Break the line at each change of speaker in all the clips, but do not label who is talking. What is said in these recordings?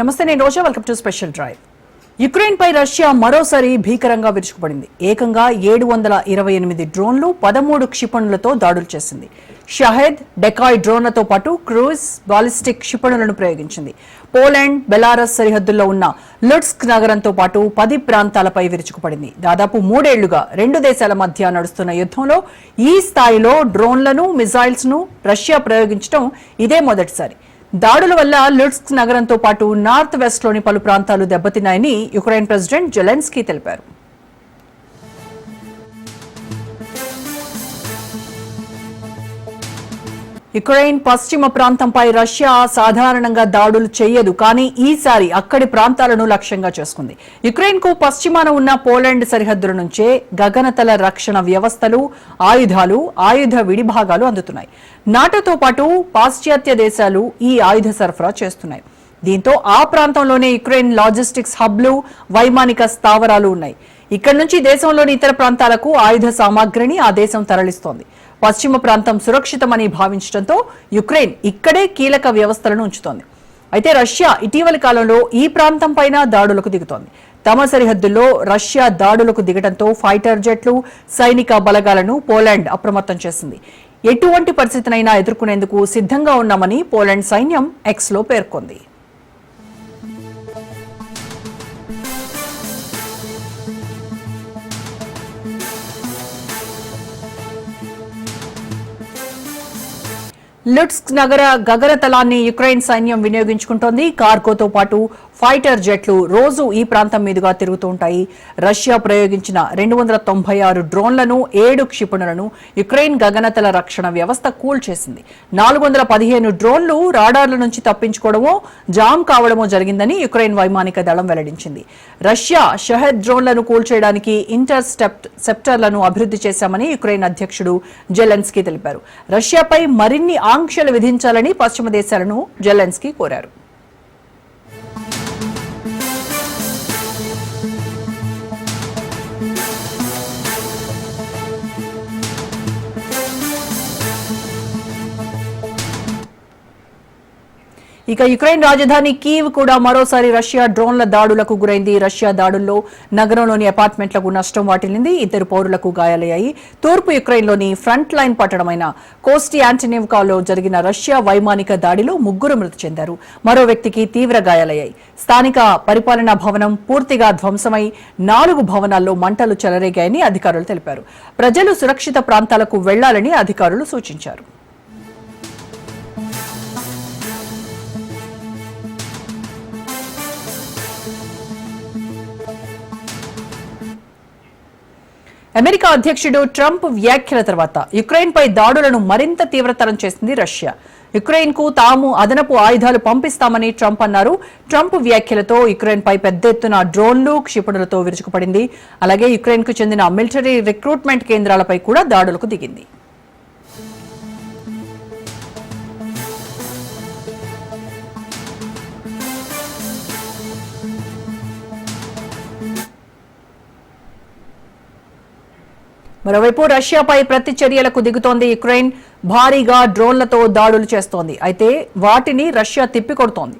నమస్తే నేను Roja. Welcome to special drive యుక్రెయిన్పై Russia మరోసారి భీకరంగా విరుచుకుపడింది. ఏకంగా ఏడు వందల ఇరవై ఎనిమిది డ్రోన్లు పదమూడు క్షిపణులతో దాడులు చేసింది. షహెద్ డెకాయ్ డ్రోన్లతో పాటు క్రూజ్ బాలిస్టిక్ క్షిపణులను ప్రయోగించింది. పోలాండ్ బెలారస్ సరిహద్దుల్లో ఉన్న లుట్స్క్ నగరంతో పాటు పది ప్రాంతాలపై విరుచుకుపడింది. దాదాపు మూడేళ్ళుగా రెండు దేశాల మధ్య నడుస్తున్న యుద్ధంలో ఈ స్థాయిలో డ్రోన్లను మిజైల్స్ను రష్యా ప్రయోగించడం ఇదే మొదటిసారి. దాడుల వల్ల లుట్స్క్ నగరంతో పాటు నార్త్ వెస్ట్లోని పలు ప్రాంతాలు దెబ్బతిన్నాయని యుక్రెయిన్ ప్రెసిడెంట్ జెలెన్స్కీ తెలిపారు. యుక్రెయిన్ పశ్చిమ ప్రాంతంపై రష్యా సాధారణంగా దాడులు చేయదు కానీ ఈసారి అక్కడి ప్రాంతాలను లక్ష్యంగా చేసుకుంది. యుక్రెయిన్కు పశ్చిమాన ఉన్న పోలాండ్ సరిహద్దుల నుంచే గగనతల రక్షణ వ్యవస్థలు ఆయుధాలు ఆయుధ విడిభాగాలు అందుతున్నాయి. నాటోతో పాటు పాశ్చాత్య దేశాలు ఈ ఆయుధ సరఫరా చేస్తున్నాయి. దీంతో ఆ ప్రాంతంలోనే యుక్రెయిన్ లాజిస్టిక్స్ హబ్లు వైమానిక స్థావరాలు ఉన్నాయి. ఇక్కడి నుంచి దేశంలోని ఇతర ప్రాంతాలకు ఆయుధ సామాగ్రిని ఆ దేశం తరలిస్తోంది. పశ్చిమ ప్రాంతం సురక్షితమని భావించడంతో యుక్రెయిన్ ఇక్కడే కీలక వ్యవస్థలను ఉంచుతోంది. అయితే రష్యా ఇటీవలి కాలంలో ఈ ప్రాంతం పైన దాడులకు దిగుతోంది. తమ సరిహద్దుల్లో రష్యా దాడులకు దిగడంతో ఫైటర్ జెట్లు సైనిక బలగాలను పోలాండ్ అప్రమత్తం చేసింది. ఎటువంటి పరిస్థితినైనా ఎదుర్కొనేందుకు సిద్ధంగా ఉన్నామని పోలాండ్ సైన్యం ఎక్స్లో పేర్కొంది. లుట్స్క్ నగర గగరతలాన్ని యుక్రెయిన్ సైన్యం వినియోగించుకుంటోంది. కార్గోతో పాటు ఫైటర్ జెట్లు రోజు ఈ ప్రాంతం మీదుగా తిరుగుతూ ఉంటాయి. రష్యా ప్రయోగించిన రెండు వందల తొంభై ఆరు డ్రోన్లను ఏడు క్షిపణులను యుక్రెయిన్ గగనతల రక్షణ వ్యవస్థ కూల్చేసింది నాలుగు వందల పదిహేను డ్రోన్లు రాడార్ల నుంచి తప్పించుకోవడమో జామ్ కావడమో జరిగిందని యుక్రెయిన్ వైమానిక దళం వెల్లడించింది. రష్యా షహెద్ డ్రోన్లను కూల్చేయడానికి ఇంటర్ సెప్టర్లను అభివృద్ధి చేశామని యుక్రెయిన్ అధ్యక్షుడు జెలెన్స్కీ తెలిపారు. రష్యాపై మరిన్ని ఆంక్షలు విధించాలని పశ్చిమ దేశాలను జెలెన్స్కీ కోరారు. ఇక యుక్రెయిన్ రాజధాని కీవ్ కూడా మరోసారి రష్యా డ్రోన్ల దాడులకు గురైంది. రష్యా దాడుల్లో నగరంలోని అపార్ట్మెంట్లకు నష్టం వాటిల్లింది. ఇద్దరు పౌరులకు గాయాలయ్యాయి. తూర్పు యుక్రెయిన్లోని ఫ్రంట్ లైన్ పట్టణమైన కోస్టి యాంటనివ్కాలో జరిగిన రష్యా వైమానిక దాడిలో ముగ్గురు మృతి చెందారు. మరో వ్యక్తికి తీవ్ర గాయాలయ్యాయి. స్థానిక పరిపాలనా భవనం పూర్తిగా ధ్వంసమై నాలుగు భవనాల్లో మంటలు చెలరేగాయని అధికారులు తెలిపారు. ప్రజలు సురక్షిత ప్రాంతాలకు వెళ్ళాలని అధికారులు సూచించారు. అమెరికా అధ్యక్షుడు ట్రంప్ వ్యాఖ్యల తర్వాత యుక్రెయిన్పై దాడులను మరింత తీవ్రతరం చేసింది రష్యా. యుక్రెయిన్కు తాము అదనపు ఆయుధాలు పంపిస్తామని ట్రంప్ అన్నారు. ట్రంప్ వ్యాఖ్యలతో యుక్రెయిన్పై పెద్ద ఎత్తున డ్రోన్లు క్షిపణులతో విరుచుకుపడింది. అలాగే యుక్రెయిన్కు చెందిన మిలిటరీ రిక్రూట్మెంట్ కేంద్రాలపై కూడా దాడులకు దిగింది. మరోవైపు రష్యాపై ప్రతి చర్యలకు దిగుతోంది యుక్రెయిన్. భారీగా డ్రోన్లతో దాడులు చేస్తోంది. అయితే వాటిని రష్యా తిప్పికొడుతోంది.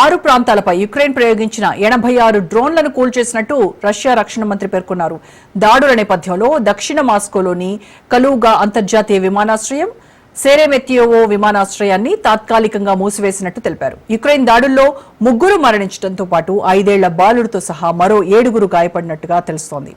ఆరు ప్రాంతాలపై యుక్రెయిన్ ప్రయోగించిన ఎనభై ఆరు డ్రోన్లను కూల్చేసినట్టు రష్యా రక్షణ మంత్రి పేర్కొన్నారు. దాడుల నేపథ్యంలో దక్షిణ మాస్కోలోని కలుగా అంతర్జాతీయ విమానాశ్రయం సేరెమెత్యోవో విమానాశ్రయాన్ని తాత్కాలికంగా మూసివేసినట్టు తెలిపారు. యుక్రెయిన్ దాడుల్లో ముగ్గురు మరణించడంతో పాటు ఐదేళ్ళ బాలుడితో సహా మరో ఏడుగురు గాయపడినట్టుగా తెలుస్తోంది.